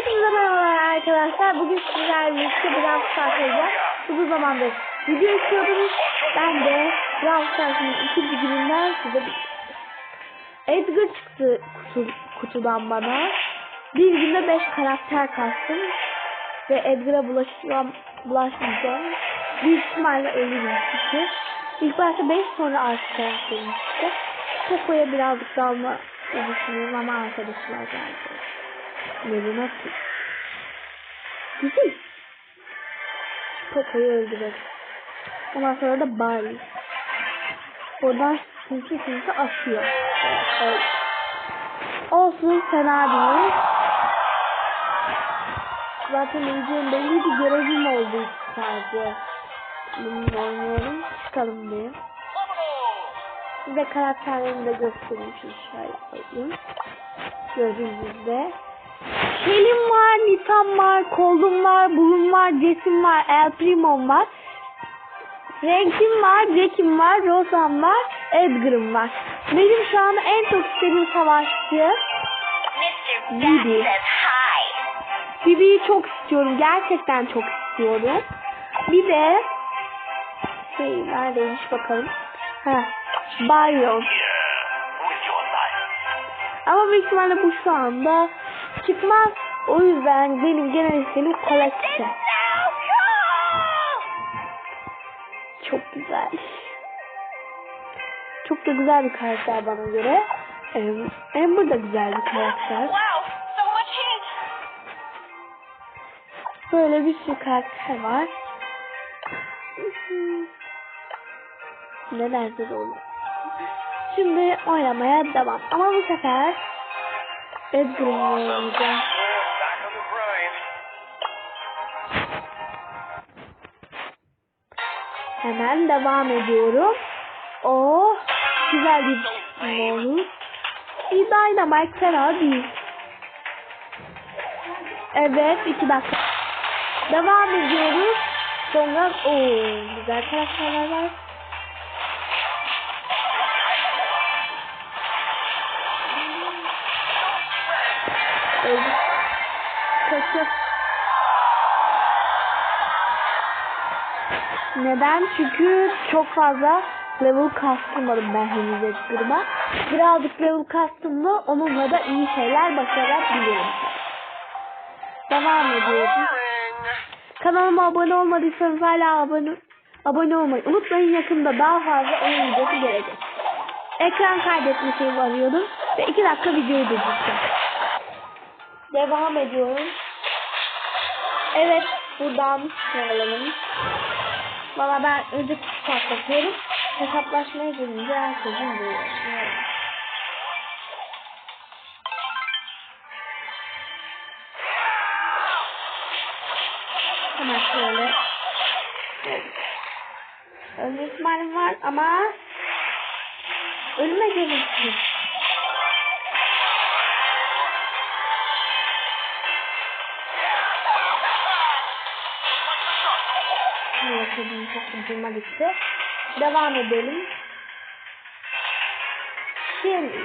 Hepinize merhabalar arkadaşlar. Bugün sizlerle birlikte Brawl Stars oynayacağız. Uzun zamandır video istiyordunuz. Ben de Brawl Stars'ın ikinci gününden size Edgar çıktı kutu, kutudan bana. Bir günde 5 karakter kastım. Ve Edgar'a bulaşacağım, bulaşmayacağım. Büyük ihtimalle ölürüm çünkü. İlk başta 5 sonra artık karakterim çıktı. Poco'ya birazcık dalma düşünüyorum ama arkadaşlar geldi. Melina Tut. Güzel. Poco'yu öldürelim. Ondan sonra da Barley. Oradan sinsi sinsi asıyor. Evet. Olsun fena değil. Zaten videonun belli bir görevim oldu sadece. Bununla oynuyorum. Çıkalım diye. Size karakterlerimi de göstereyim. Şöyle koyayım. Gördüğünüz. Shelly'm var, Nitan var, Cold'um var, Bloom var, Jess'im var, El Primo'm var. Frank'im var, Jack'im var, Rosa'm var, Edgar'ım var. Benim şu anda en çok istediğim savaşçı. Bibi. Bibi'yi çok istiyorum. Gerçekten çok istiyorum. Bir de şey neredeymiş bakalım. Ha, Byron. Ama büyük ihtimalle bu şu anda çıkmaz. O yüzden benim genel isteğim cool! Çok güzel. Çok da güzel bir karakter bana göre. Amber da güzel bir karakter. Böyle bir sürü karakter var. Nelerse de olur. Şimdi oynamaya devam. Ama bu sefer Grind. Hemen devam ediyorum. Oh, güzel bir olur. Bir Dynamite fena değil. Evet, iki dakika. Devam ediyoruz. Sonra o güzel karakterler var. Öldü. Kaçıyor. Neden? Çünkü çok fazla level kastırmadım ben henüz Edgar'ıma. Birazcık level kastımda onunla da iyi şeyler başarabilirim. Devam ediyoruz. Kanalıma abone olmadıysanız hala abone abone olmayı unutmayın. Yakında daha fazla oyun videosu gelecek. Ekran kaydetme şeyimi arıyordum ve 2 dakika videoyu durduracağım. Devam ediyorum. Evet buradan alalım. Valla ben önce patlatıyorum. Hesaplaşmaya gelince herkesin böyle. Hemen şöyle. Ölme ihtimalim var ama ölüme gelirsin. Yaşadığım çok ucuma gitti. Devam edelim. Şimdi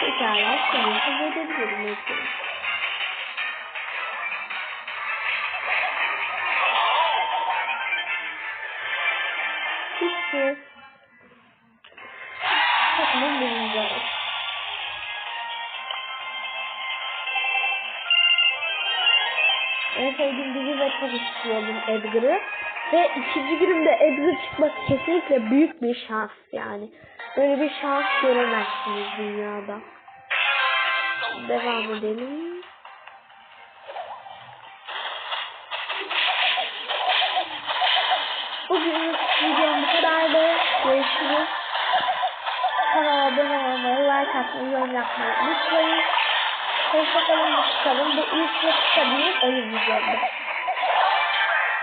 pekala size edebilirim mesela. Bitti. Takımın birinci. En sevdiğim dizi ve çok istiyordum Edgar'ı. Ve ikinci günümde Edgar çıkması kesinlikle büyük bir şans yani. Böyle bir şans göremezsiniz dünyada. Devam edelim. Bugün videom bu kadardı. Görüşürüz. Kanala abone olmayı, like atmayı, yorum yapmayı unutmayın. Hoşçakalın, hoşçakalın. Bu ilk ve kısa bir oyun videomdu.